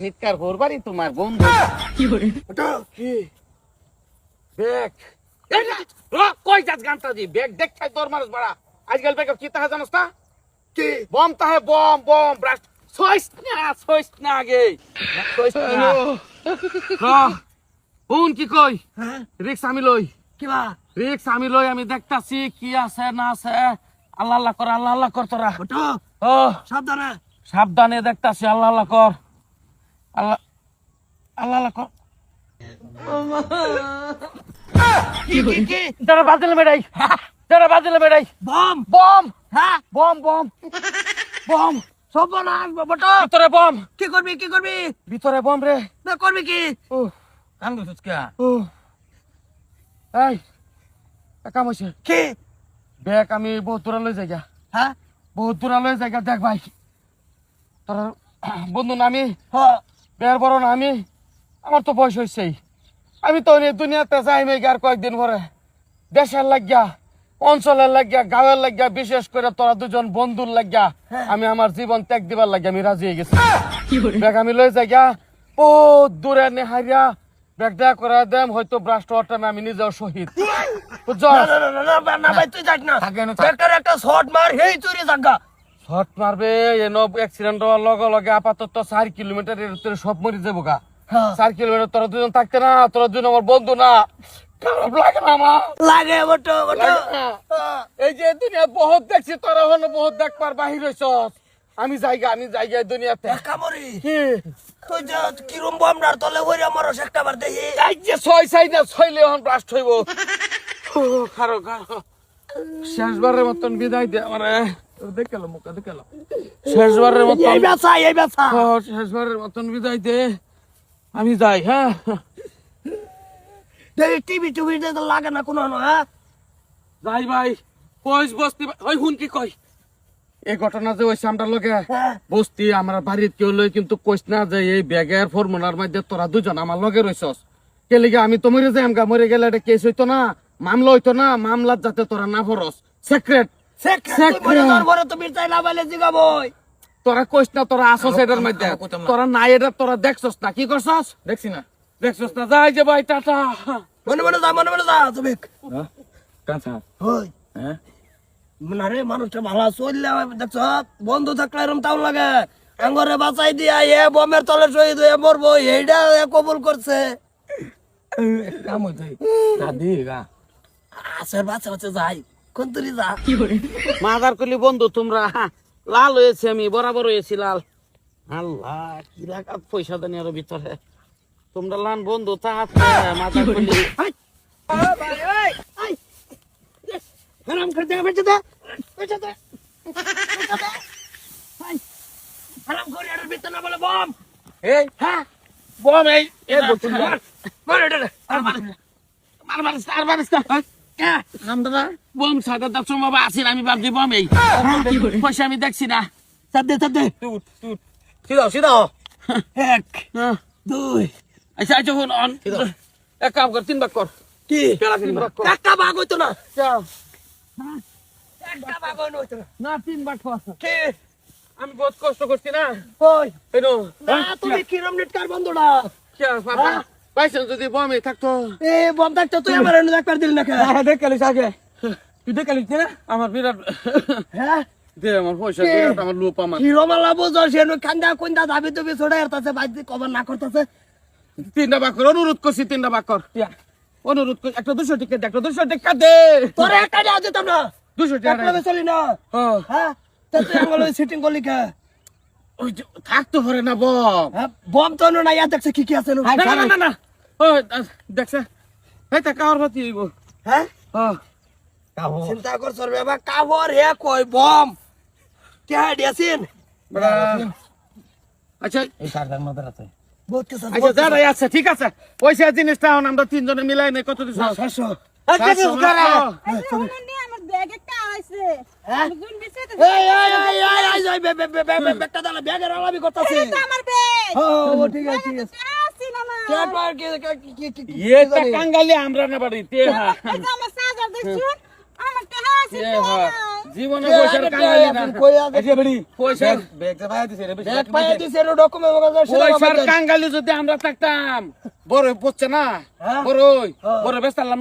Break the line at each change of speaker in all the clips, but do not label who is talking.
চিৎকার করবারই তোমার বন্ধু।
ওটা কি
ব্যাগ। কই যাস গানটা দি? ব্যাগ দেখ খাই তোর মানুষ বাড়া। আজকাল ব্যাগ কি তাহা জানোস না
কি?
বম তাহে বম বম ব্রাস্ট। ছয়স না ছয়স না আগে ছয়স না। কি কই?
হ্যাঁ?
রিক্স আমি লই।
কিবা
রিক্স আমি লই আমি দেখতাছি কি আছে না আছে। আল্লাহ আল্লাহ কর আল্লাহ আল্লাহ কর তোরা। ও
সাবধানে।
সাবধানে দেখতাছি আল্লাহ আল্লাহ কর। আল্লাহ আল্লাহ আল্লাহ যারা বাজলে বেড়াই যারা বাজলে বেড়াই
বম!
বম!
হ্যাঁ
বম বম। বম!
সর্বনাশ বটা!
ভিতরে বম।
কি করবি কি করবি?
ভিতরে বম রে।
না করবি কি?
ও
কাম করছিস কে
ও এই কাম হয়েছে
কি?
ব্যাগ আমি বহুত দূরা লই যাই
হ্যাঁ
বহুত দূরা লই যাই দেখ ভাই। তোর বন্ধু না আমি?
হ।
বের বড় না আমি। আমার তো বয়স হয়েছে আমি তো দুনিয়াতে যাই মেয়ে আর কয়েকদিন পরে। দেশের লাগিয়া অঞ্চলের লাগিয়া গাঁয়ের লাগিয়া বিশেষ করে তোরা দুজন বন্ধুর লাগিয়া আমি আমার জীবন ত্যাগ দিবার লাগিয়া আমি রাজি হয়ে গেছি। ব্যাগ আমি লই যাই গা ও দূরে নেহারিয়া ব্যাগ দেয়া করে দেম হয়তো ব্রাস্ট টাইমে আমি নিজেও শহীদ। বুঝছ
না ভাই তুই যাস না। একটা শট মার হেই চুরি জাগা।
শট মারবে এন অ্যাক্সিডেন্ট হওয়ার লগে লগে আপাতত চার কিলোমিটার এর সব মরি যাব গা।
হ্যাঁ।
চার কিলোমিটার তোরা দুজন থাকতে না তোরা দুজন আমার বন্ধু না। খারাপ লাগে না আমার।
লাগে
এই যে দুনিয়া বহুত দেখছি তোরা হলো বহুত দেখবার বাহির হইছস। আমি জায়গা আমি জায়গা দুনিয়াতে।
তুই যে কিরম তলে ওই আমার একটা বার দেখি।
এই যে ছয় না ছয়লে এখন ব্রাস্ট হইব। ও, খারো খারো। শেষবারের মতন বিদায় দে আমার। শেষবারের মতন শেষবারের মতন বিদায় দে আমি যাই হ্যাঁ।
টিভি টিভি লাগে না কোনো হ্যাঁ?
যাই ভাই কইস বস্তি ওই হুন কি কই? এই ঘটনা যে হইছে আমরা লগে
হ্যাঁ।
বস্তি আমার বাড়িত কেউ লই কিন্তু কইস না যে এই ব্যাগের ফর্মুলার মধ্যে তোরা দুজন আমার লগে রইছস। কে লিগে আমি তো মরে যাই আমগা মরে গেলে এটা কেস হইতো না মামলা হইতো না মামলাত যাতে তোরা না ভরস। সিক্রেট তোরা কইস না তোরা আসস এটার মধ্যে। তোরা নাই এটা তোরা দেখছস না। কি করছস?
দেখছি না।
দেখছস না। যাই যে ভাই টাটা।
মনে মনে যা মনে মনে যা তুমি
কাঁচা
হই।
হ্যাঁ?
না রে মানুষটা ভালো চললে দেখছ বন্ধু থাকলে এরম তাও লাগে। আঙ্গরে বাঁচাই দিয়া এ বমের তলে শহীদ হয়ে মরবো এইটা এ কবুল করছে।
কাম হইতো দাদি গা।
আছে বাচ্চা বাচ্চা যাই। কোন তুই যা
মাদার কলি বন্ধু তোমরা লাল হয়েছে আমি বরাবর হয়েছি লাল আল্লাহ কি লাগা পয়সা দেনি আরও ভিতরে তোমরা লান বন্ধু তাহাতে মাদার কলি
হারাম করে দে বেঁচে দে বেঁচে দে বেঁচে দে। হাই। হারাম করে এটার ভিতরে বলে বম
এই
হ্যাঁ
বম এই এ
মার, মার মার।
মার মার? আমরা বম আমি ভাবছি বম এই। পয়সা আমি দেখছি না।
চাপ দে চাপ দে।
তুট তুট
সিধা সিধা। এক
হ্যাঁ।
দুই।
আচ্ছা আচ্ছা হুন অন এক কাম কর তিন ভাগ কর।
কি? একটা ভাগ হইতো না। একটা ভাগ হইতো না।
না তিন ভাগ
কি?
আমি বহুত কষ্ট করছি না।
ওই।
না।
তুমি কিরম নেটকার বন্ধুটা হ্যাঁ?
পাইছেন যদি বমে থাকতো।
এ বম থাকতো তুই আমার এনে একবার দিলি না কে
দেখালিস আগে। তুই দেখালিস না আমার বিরাট
হ্যাঁ?
দে আমার পয়সা? বিরাট আমার লোপ আমার।
কিরমালা বুঝো সে কান্দা কুন্দা দাবি তুমি ছোড়ে এরতাছে বাইতে কবার না করতেছে।
তিনটা বাক কর অনুরোধ করছি তিনটা বাক কর। অনুরোধ কর একটা দুশো টিকিট দে, একটা দুশো টিকিট দে।
তোরে একটা দেওয়া দিতাম না।
দুশো
একটা
টিকিট
চলি না। হ্যাঁ? তা তুই আমার সিটিং করলি কে?
ওই থাকতো পারে না বম।
হ্যাঁ বম তো না ইয়া দেখছে কি কি আছে না?
না না না ওই দেখছে। এই তা কার ভাতি গো
হ্যাঁ?
হ্যাঁ
চিন্তা কর সর বাবা হে কই বম। কে দিয়াছিন
আচ্ছা
বহুত কিছু আছে,
আচ্ছা
বহুত কিছু
দাঁড়াই আছে ঠিক আছে। পয়সা জিনিসটা আমরা তিনজনে মিলাই নেই কত দিছ
আছে। সাতশো।
কাছে
হ্যাঁ?
জুন বিছে তো
এই, এই, এই, এই, এই, এই, বে, বে, বে, বে, বে, ব্যাগটা দাঁড়া, ব্যাগের আলামি করতাছি।
আমার ব্যাগ
ও, ও, ঠিক আছে, ঠিক আছে।
আসি না?
কাঙ্গালি আমরা না বাড়ি তে
এই যে আমার সাজার দেখছুন আমার টাকা আছে
এ জীবনে পয়সার
আগে
কাঙ্গালি না?
এসে বেড়ি
পয়সার
ব্যাগটা বাইরে দিছে রে
ব্যাগ পাইয়া দিছে, এর document মোকাবেলা
পয়সার
আমাদের।
যদি আমরা থাকতাম বড় না। বড়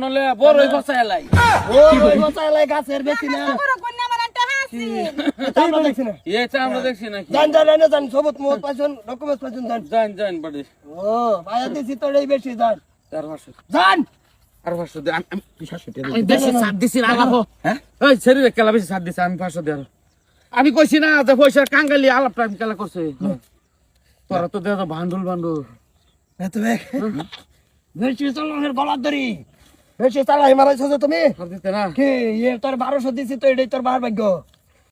নলে
গাছের বেশি না। এটা।
জান জান
বেশি, যান।
আর পাঁচশো
যান।
আর পাঁচশো আমি- আমি- আমি বেশি সাত দিছি না হ্যাঁ? ওই শরীরে কেলা বেশি সাত দিছি আমি পাঁচশো দেওয়ার আমি কইছি না যে পয়সার কাঙ্গালি আলাপটা আমি কেলা করছে। তোরা তো দেওয়া ভান্ডুল ভান্ডুল
এ তুমি, বেশি চালানের গলার দড়ি। বেশি চালাই মারাইছো তুমি?
দিতে না।
কি ইয়ে তোর বারোশো দিছি তো এটাই তোর বার ভাগ্য।